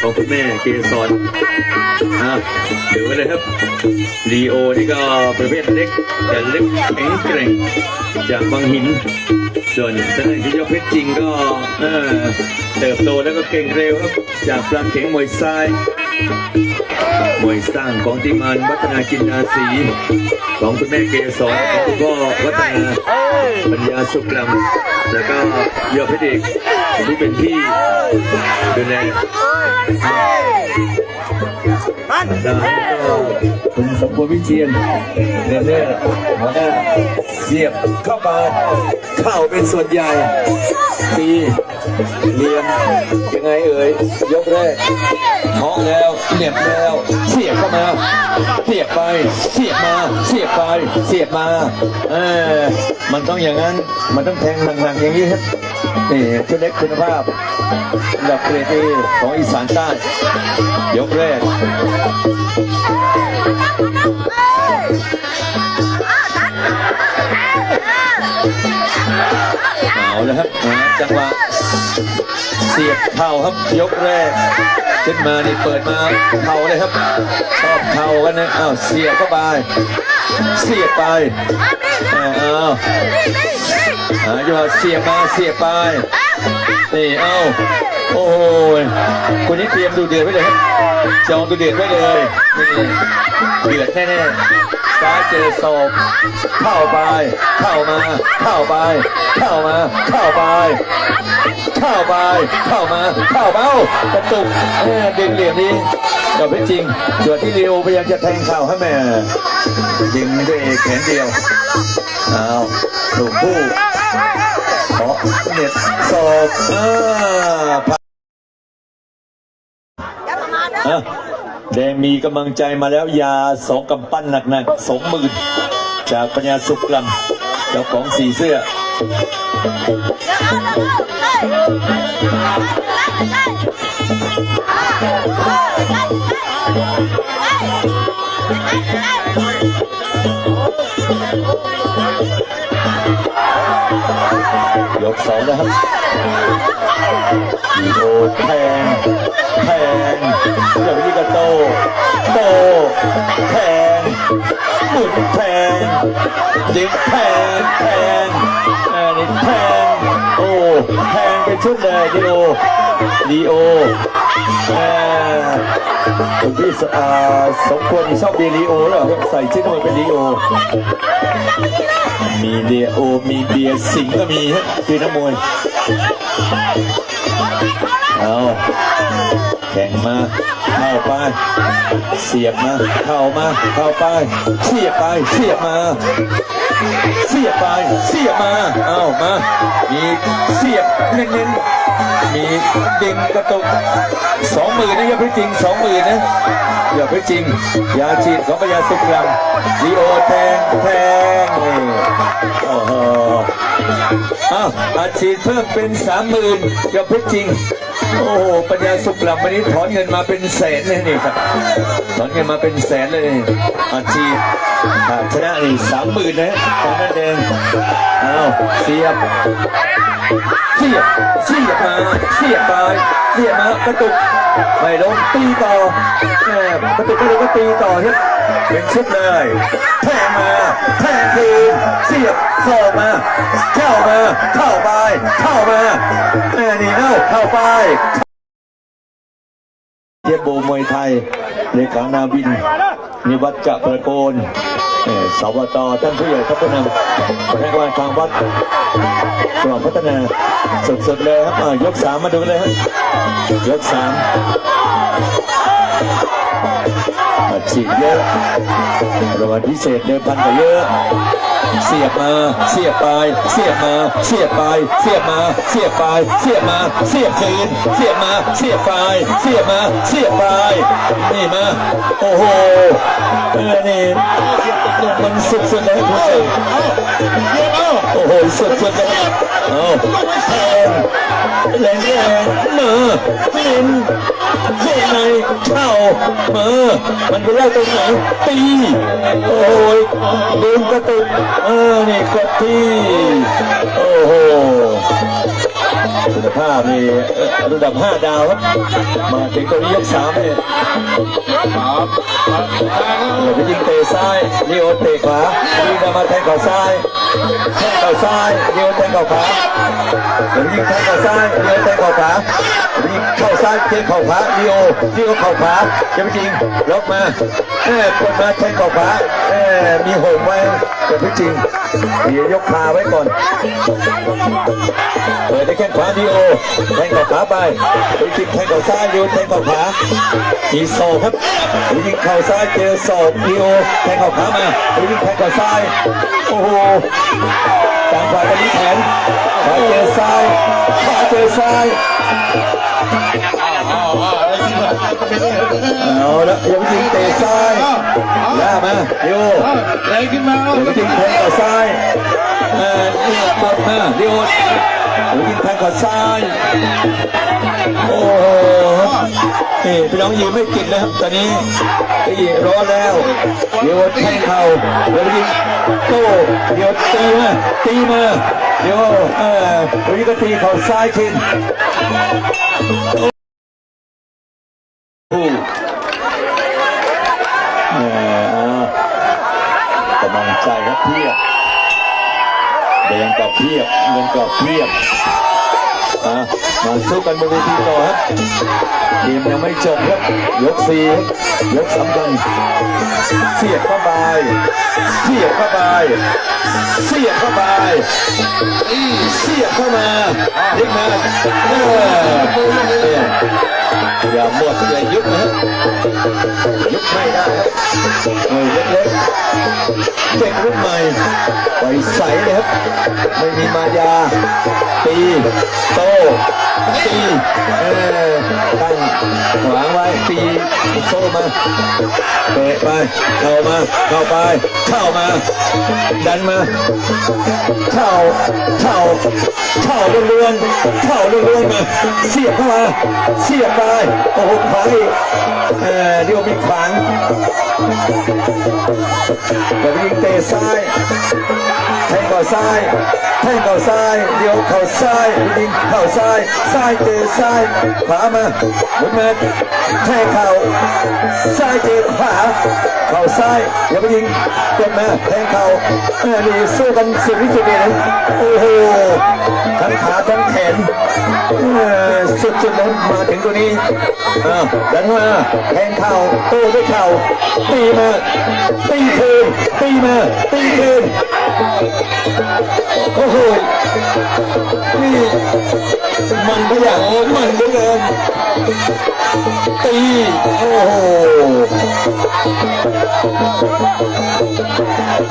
ของคุณแม่เกสรอะเดี๋ยวไว้เลยครับลีโอนี่ก็ประเภทเล็กแต่เล็กแข็งแกร่งจากบางหิน ส่วนทางด้านที่ยอดเพชรจริงก็เออเติบโตแล้วก็เก่งเร็วครับ จากปลาเข็งมวยทรายมวยสร้างของทีมงานวัฒนาจินดาสีของคุณแม่เกสรของคุณพ่อวัฒนาปัญญาสุขลำแล้วก็ยอดเพชรเอกที่เป็นพี่ดูแล แล้วก็คุณสมบูรณ์วิเชียนเนเน่หัวหน้าเสียบเข้ามาเข้าเป็นส่วนใหญ่ตีเลียมยังไงเอ่ยยกแรกเคาะแล้วเหน็บแล้วเสียบเข้ามาเสียบไปเสียบมาเสียบไปเสียบมาเออมันต้องอย่างนั้นมันต้องแทงหนักๆอย่างนี้ครับ นี่ชุดเล็กคุณภาพระดับเกรดเอของอีสานใต้ยกแรกเอาแล้วครับอ่าจังหวะเสียบเข่าครับยกแรก ขึ้นมานี่เปิดมาเข่าเลยครับชอบเข่ากันนะอ้าวเสียบเข้าไปเสียบไปอ้าวอาจังหวะเสียบมาเสียบไปนี่เอ้าโอ้โหคนนี้เตรียมดูเดือดไว้เลยครับจองดูเดือดไว้เลยนี่เดือดแน่ๆ ซ้ายเจอศอกเข้าไป เข้ามา เข้าไป เข้ามา เข้าไป เข้าไป เข้ามา เข้าเบ้ากระตุกแม่ดึงเหลี่ยมนี้จบเป็นจริงส่วนที่เรียวพยายามจะแทงเข่าให้แม่ยิงด้วยแขนเดียวเอาถูกคู่ขอเน็ตศอกอ่าผ่านอะ แดงมีกำลังใจมาแล้วยาสองกำปั้นหนักๆสองหมื่นจากปัญญาสุขลำเจ้าของสีเสื้อ ยกสองนะครับโดแทงแทงเดี๋ยวนี้ก็โตโตแทงหมุนแทงยิงแทงแทงอันนี้แทงโอ้แทงเป็นชุดเลยดีโอ ดีโอแม่คุณพี่สอาสมควรชอบดีดีโอเหรอใส่ชิ้นมวยเป็นดีโอ มีเดียโอมีเดียสิงก็มีฮะคือน้ำมวย เอาแข่งมา เข้าไป เสียบมา เข้ามา เข้าไป เสียบไป เสียบมา เสียบไป เสียบมา เอามา มีเสียบเน้นๆ มีดึงกระตุกสองหมื่นนะอย่าไปจริงสองหมื่นนะอย่าไปจริง ยาฉีดของพยาสุกลังดีโอแทงแทงโอ้โห อ้าวอาฉีดเพิ่มเป็นสามหมื่นอย่าไปจริง โอ้โหปัญญาสุขหลับวันนี้ถอนเงินมาเป็นแสนเลยนี่ครับถอนเงินมาเป็นแสนเลยอาชีพหากชนะอีกสามหมื่นนะตอนนั้นเองอ้าวเสียบเสียบเสียบมาเสียบไป สียบมากระตุกไม่ลงตีต่อแหมกระตุกไม่ลงก็ตีต่อครับเป็นชุดเลยแทงมาแทงคืนเสียบโซ่มา เข้ามา เข้าไป เข้ามาแหมนี่เอ้าเข้าไปเทียบโบมวยไทยเลขานาวินนิวัฒน์จะประโกน สวตท่านผู้ใหญ่ทัพนำคณะกงานทางวัดจังหวัดพัฒนาสุดๆเลยครับยกสามมาดูเลยครับยกสามฉีดเยอะรางวัลพิเศษเดิมพันก็เยอะ เสียบมา เสียบไป เสียบมา เสียบไป เสียบมา เสียบไป เสียบมา เสียบคืน เสียบมา เสียบไป เสียบมา เสียบไป นี่มา โอ้โหเออนี่มันสุดๆเลยคุณผู้ชมโอ้โห สุดๆเลยเอาแทงแรงแรงมือลินเข่ในเข้ามือมันไปได้ตรงไหนตี โอ้ยดึงกระตุกเออนี่กดที่โอ้โหคุณภาพนี่เออระดับ 5 ดาวครับ มาถึงตรงนี้ยกสามเนี่ยครับ ลีโอเตะขวาลีนามาแทงเข่าซ้ายแทงเข่าซ้ายลีโอแทงเข่าขวาเดี๋ยวไปยิงแทงเข่าซ้ายลีโอแทงเข่าขวาเดี๋ยวไปยิงเข้าซ้ายเทงเข่าขวาลีโอลีโอเข่าขวาเยวไปยิงล็อกมาแม่กดมาแทงเข่าขวาแม่มีโหมไว้เดี๋ยวไปจริงเดี๋ยวยกขาไว้ก่อนเปิดได้แข้งขวาดีโอแทงเข่าขวาไปไปจิงแทงเข่าซ้ายดีโอแทงเข่าขวามีศอกครับไปยิงเข่าซ้ายเจอศอกดีโอแทงเข่าขามาไปยิงแทงเข่าซ้าย โอ้โหตางฝ่ายกันนี้แขนขวาเจอซ้ายขวาเจอซ้ายอ้าวอ้าวอะไรที่ว่าเองเอาละอย่าไปยิงเตะซ้ายย่ามาดีโออะไรขึ้นมายังยิงแทงเข่าซ้ายเออนี่กดมาดีโอ ยวยิงแทงข่าซ้าย โอ้โหนี่พี่น้องยืนไม่ติดนะครับ ตอนนี้นี่ร้อนแล้วเดี๋ยวแทงเข่าเดี๋ยวยิงโต้เดี๋ยวตีมาตีมาเดี๋ยวเออเดี๋ยวนี้ก็ตีเข่าซ้ายขึ้นโอ้เออกำลังใจครับเพียบ แดงกับเพียบเงินกับเพียบอะมาสู้กันบนเวทีต่อครับเกมยังไม่จบครับยกสี่ยกสำคัญเสียบเข้าไปเสียบเข้าไปเสียบเข้าไปเสียบเข้ามาเด็กมาเออ อย่าหมดอย่ายุบนะครับยุบไม่ได้ครับเออเล็กๆเด็กรุ่นใหม่ไปใสเลยครับไม่มีมายา ตีโตตีเออตั้งขวางไว้ตีโซมาเตะไปเข้ามาเข้าไปเข้ามา ดันมาเข้าเข้าเข้าเรื่อนๆเข้าเรื่อนๆมาเสียบเข้ามาเสียบไปโอ้โหขางอีกเออเดี๋ยวมีขวางเดี๋ยวยิงเตะซ้ายแทงเข่าซ้ายแทงเข่าซ้ายเดี๋ยวเข่าซ้ายยิงเข่าซ้ายซ้ายเจอซ้ายขวามาหมุนมาแทงเข่าซ้ายเจอขวาเข่าซ้ายเดี๋ยวไปยิงเต็มมาแทงเข่าเออนี่สู้กันสุดที่สุดเลยโอ้โหทั้งขาทั้งแขนเออสุดๆแล้วมาถึงตัวนี้อ้าวดันมาแทงเข่าโต้ด้วยเข่าตีมาตีคืนตีมาตีคืนโอ้โหนี่มันก็อย่างมันเหลือเกินตีโอ้โห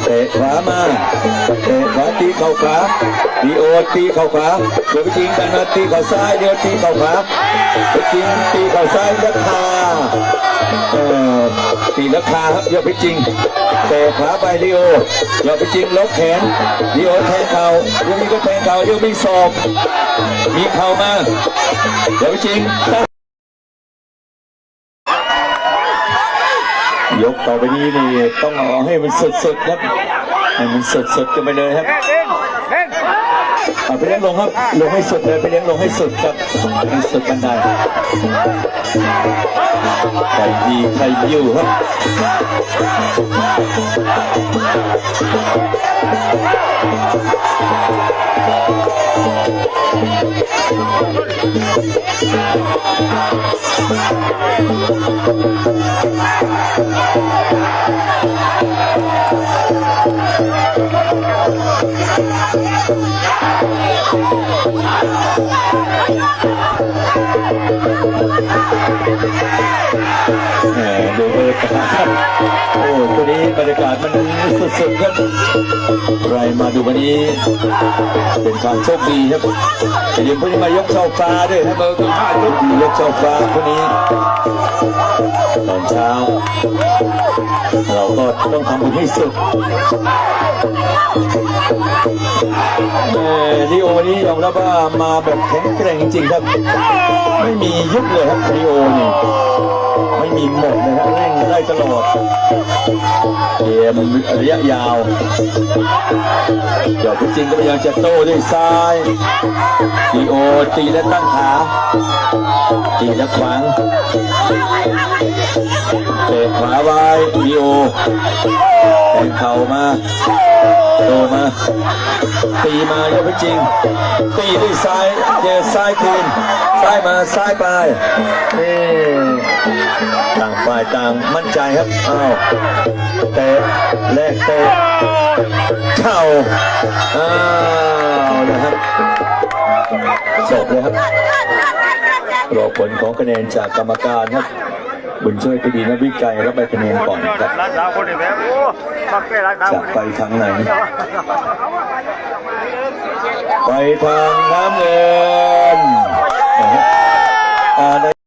เตะขวามาเตะขวาตีเข่าขวาดีโอตีเข่าขวาเดี๋ยวไปยิงกันมาตีเข่าซ้ายเดี๋ยวตีเข่าขวาไปยิงตีีเข่าซ้ายราคาเอ่อตีราคาครับเดี๋ยวไปจริงเตะขวาไปดีโอเดี๋ยวไปจริงล็อกแขนดีโอแทงเข่าเดี๋ยวมีก็แทงเข่าเดี๋ยวมีศอกมีเข่ามาเดี๋ยวไปจริงยกต่อไปนี้นี่ต้องเอาให้มันสดๆครับให้มันสดๆกันไปเลยครับ เอาไปเลี้ยงลงครับลงให้สุดเลยไปเลี้ยงลงให้สุดครับให้สุดบันไดใครดีใครอยู่ครับแหม ดูบรรยากาศครับโอ้ตัวนี้บรรยากาศมันสุดๆครับใครมาดูวันนี้ เป็นความโชคดีครับแต่ยังเพิ่งมายกเสาฟ้าด้วยครับเบอร์ห้ายกดียกเสาฟ้าคนนี้ตอนเช้า เราก็ต้องทำให้สุดเออลีโอวันนี้ยอมรับว่ามาแบบแข็งแกร่งจริงๆครับ ไม่มียุบเลยครับลีโอนี่ ไม่มีหมดเลยครับเร่งไล่ตลอดเกมระยะยาวเดี๋ยวจริงก็พยายามจะโต้ด้วยซ้ายดีโอตีและตั้งขาตีและขวางเตะขวาไว้ดีโอแทงเข่ามา โตมา ตีมาเยอะจริง ตีด้วยซ้ายเจอซ้ายคืน ซ้ายมาซ้ายไปนี่ต่างฝ่ายต่างมั่นใจครับ อ้าว เตะแลกเตะเข่าอ้าวนะครับจบเลยครับรอผลของคะแนนจากกรรมการครับ บุญช่วยคดีนักวิจัยรับใบคะแนนก่อนครับรักษาคนนี้แม่โอ้มักแก่รักษาจะไปทางไหน ไปทางน้ำเงินนะฮะอ่า